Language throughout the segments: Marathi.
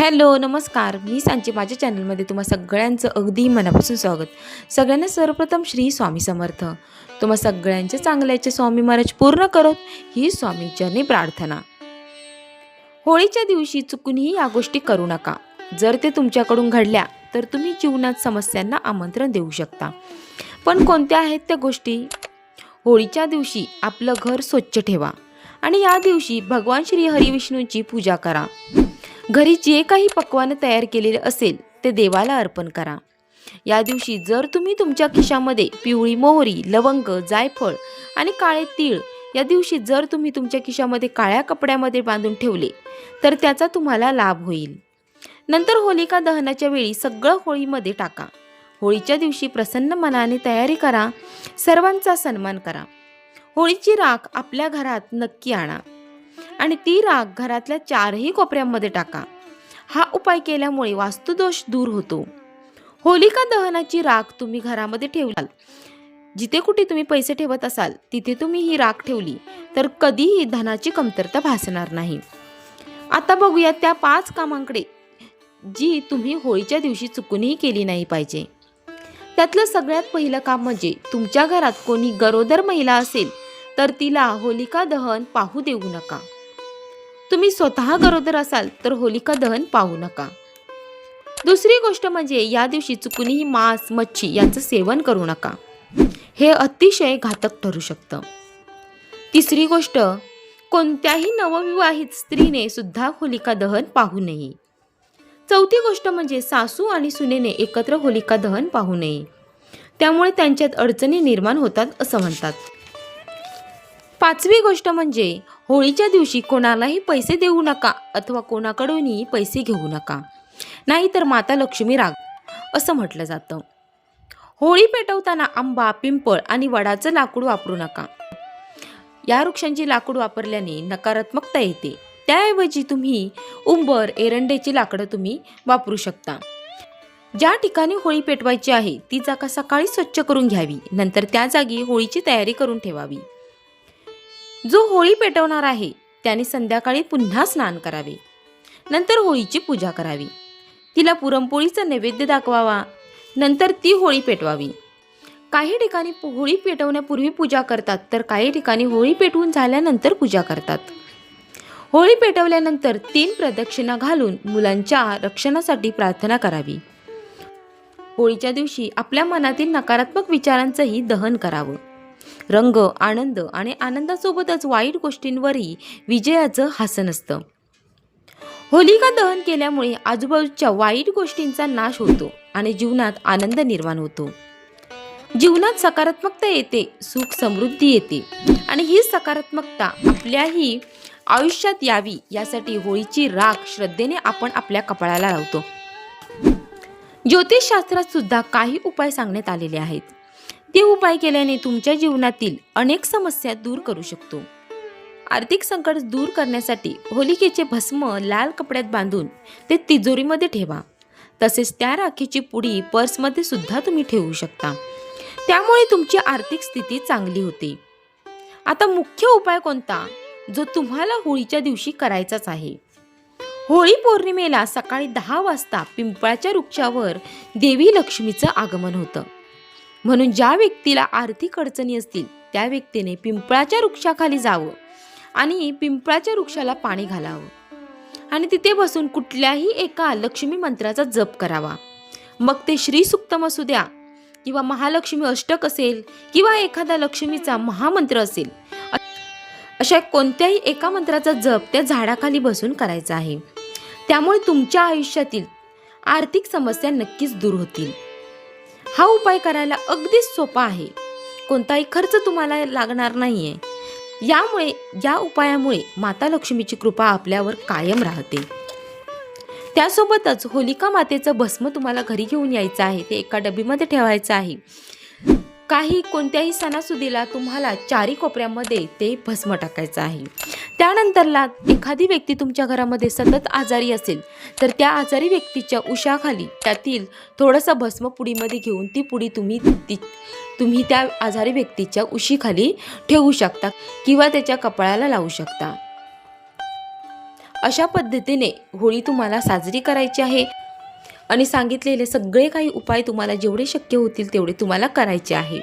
हॅलो नमस्कार. मी सांची माझ्या चॅनलमध्ये तुम्हा सगळ्यांचं अगदी मनापासून स्वागत. सगळ्यांना सर्वप्रथम श्री स्वामी समर्थ. तुम्हा सगळ्यांच्या चांगल्याचे स्वामी महाराज पूर्ण करत ही स्वामींचरणी प्रार्थना. होळीच्या दिवशी चुकूनही या गोष्टी करू नका. जर ते तुमच्याकडून घडल्या तर तुम्ही जीवनात समस्यांना आमंत्रण देऊ शकता. पण कोणत्या आहेत त्या गोष्टी? होळीच्या दिवशी आपलं घर स्वच्छ ठेवा आणि या दिवशी भगवान श्री हरिविष्णूंची पूजा करा. घरी जे काही पक्वानं तयार केलेले असेल ते देवाला अर्पण करा. या दिवशी जर तुम्ही तुमच्या खिशामध्ये पिवळी मोहरी लवंग जायफळ आणि काळे तीळ या दिवशी जर तुम्ही तुमच्या खिशामध्ये काळ्या कपड्यामध्ये बांधून ठेवले तर त्याचा तुम्हाला लाभ होईल. नंतर होलिका दहनाच्या वेळी सगळं होळीमध्ये टाका. होळीच्या दिवशी प्रसन्न मनाने तयारी करा. सर्वांचा सन्मान करा. होळीची राख आपल्या घरात नक्की आणा. आणि ती राख घरातल्या चारही कोपऱ्यांमध्ये टाका. हा उपाय केल्यामुळे वास्तुदोष दूर होतो. होलिका दहनाची राख तुम्ही घरामध्ये ठेवलाल जिथे कुठे तुम्ही पैसे ठेवत असाल तिथे तुम्ही ही राख ठेवली तर कधीही धनाची कमतरता भासणार नाही. आता बघूया त्या पाच कामांकडे जी तुम्ही होळीच्या दिवशी चुकूनही केली नाही पाहिजे. त्यातलं सगळ्यात पहिलं काम म्हणजे तुमच्या घरात कोणी गरोदर महिला असेल तर तिला होलिका दहन पाहू देऊ नका. तुम्ही स्वतः गरोदर असाल तर होलिका दहन पाहू नका. दुसरी गोष्ट म्हणजे या दिवशी चुकूनही मांस मच्छी यांचं सेवन करू नका. हे अतिशय घातक ठरू शकतं. तिसरी गोष्ट कोणत्याही नवविवाहित स्त्रीने सुद्धा होलिका दहन पाहू नये. चौथी गोष्ट म्हणजे सासू आणि सुनेने एकत्र होलिका दहन पाहू नये. त्यामुळे त्यांच्यात अडचणी निर्माण होतात असं म्हणतात. पाचवी गोष्ट म्हणजे होळीच्या दिवशी कोणालाही पैसे देऊ नका अथवा कोणाकडूनही पैसे घेऊ नका. नाहीतर माता लक्ष्मी राग असं म्हटलं जातं. होळी पेटवताना आंबा पिंपळ आणि वडाचं लाकूड वापरू नका. या वृक्षांची लाकूड वापरल्याने नकारात्मकता येते. त्याऐवजी तुम्ही उंबर एरंडेची लाकडं तुम्ही वापरू शकता. ज्या ठिकाणी होळी पेटवायची आहे ती जागा सकाळी स्वच्छ करून घ्यावी. नंतर त्या जागी होळीची तयारी करून ठेवावी. जो होळी पेटवणार आहे त्याने संध्याकाळी पुन्हा स्नान करावे. नंतर होळीची पूजा करावी. तिला पुरणपोळीचा नैवेद्य दाखवावा. नंतर ती होळी पेटवावी. काही ठिकाणी होळी पेटवण्यापूर्वी पूजा करतात तर काही ठिकाणी होळी पेटवून झाल्यानंतर पूजा करतात. होळी पेटवल्यानंतर तीन प्रदक्षिणा घालून मुलांच्या रक्षणासाठी प्रार्थना करावी. होळीच्या दिवशी आपल्या मनातील नकारात्मक विचारांचंही दहन करावं. रंग आनंद आणि आनंदासोबतच वाईट गोष्टींवरही विजयाचं हासन असतं. होलिका दहन केल्यामुळे आजूबाजूच्या वाईट गोष्टींचा नाश होतो आणि जीवनात आनंद निर्माण होतो. जीवनात सकारात्मकता येते सुख समृद्धी येते आणि ही सकारात्मकता आपल्याही आयुष्यात यावी यासाठी होळीची राख श्रद्धेने आपण आपल्या कपाळाला लावतो. ज्योतिषशास्त्रात सुद्धा काही उपाय सांगण्यात आलेले आहेत. ते उपाय केल्याने तुमच्या जीवनातील अनेक समस्या दूर करू शकतो. आर्थिक संकट दूर करण्यासाठी होलिकेचे भस्म लाल कपड्यात बांधून ते तिजोरीमध्ये ठेवा. तसेच त्या राखीची पुडी पर्समध्ये सुद्धा तुम्ही ठेवू शकता. त्यामुळे तुमची आर्थिक स्थिती चांगली होते. आता मुख्य उपाय कोणता? जो तुम्हाला होळीच्या दिवशी करायचाच आहे. होळी पौर्णिमेला सकाळी दहा वाजता पिंपळाच्या वृक्षावर देवी लक्ष्मीचं आगमन होतं. म्हणून ज्या व्यक्तीला आर्थिक अडचणी असतील त्या व्यक्तीने पिंपळाच्या वृक्षाखाली जावं आणि पिंपळाच्या वृक्षाला पाणी घालावं. आणि तिथे बसून कुठल्याही एका लक्ष्मी मंत्राचा जप करावा. मग ते श्री सुक्तम असू द्या किंवा महालक्ष्मी अष्टक असेल किंवा एखादा लक्ष्मीचा महामंत्र असेल अशा कोणत्याही एका मंत्राचा जप त्या झाडाखाली बसून करायचा आहे. त्यामुळे तुमच्या आयुष्यातील आर्थिक समस्या नक्कीच दूर होतील. हा उपाय करायला अगदीच सोपा आहे. कोणताही खर्च तुम्हाला लागणार नाहीये. यामुळे या उपायामुळे माता लक्ष्मीची कृपा आपल्यावर कायम राहते. त्यासोबतच होलिका मातेचं भस्म तुम्हाला घरी घेऊन यायचं आहे. ते एका डबीमध्ये ठेवायचं आहे. काही कोणत्याही सणासुदीला तुम्हाला चारी कोपऱ्यामध्ये ते भस्म टाकायचं आहे. त्यानंतरला एखादी व्यक्ती तुमच्या घरामध्ये सतत आजारी असेल तर त्या आजारी व्यक्तीच्या उशाखाली त्यातील थोडंसं भस्म पुडीमध्ये घेऊन ती पुडी तुम्ही ती तुम्ही त्या आजारी व्यक्तीच्या उशीखाली ठेवू शकता किंवा त्याच्या कपाळाला लावू शकता. अशा पद्धतीने होळी तुम्हाला साजरी करायची आहे आणि सांगितलेले सगळे काही उपाय तुम्हाला जेवढे शक्य होतील तेवढे तुम्हाला करायचे आहे.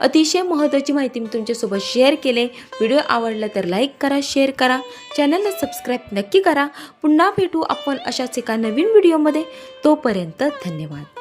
अतिशय महत्त्वाची माहिती मी तुमच्यासोबत शेअर केले. व्हिडिओ आवडला तर लाईक करा शेअर करा. चॅनलला सबस्क्राईब नक्की करा. पुन्हा भेटू आपण अशाच एका नवीन व्हिडिओमध्ये तोपर्यंत धन्यवाद.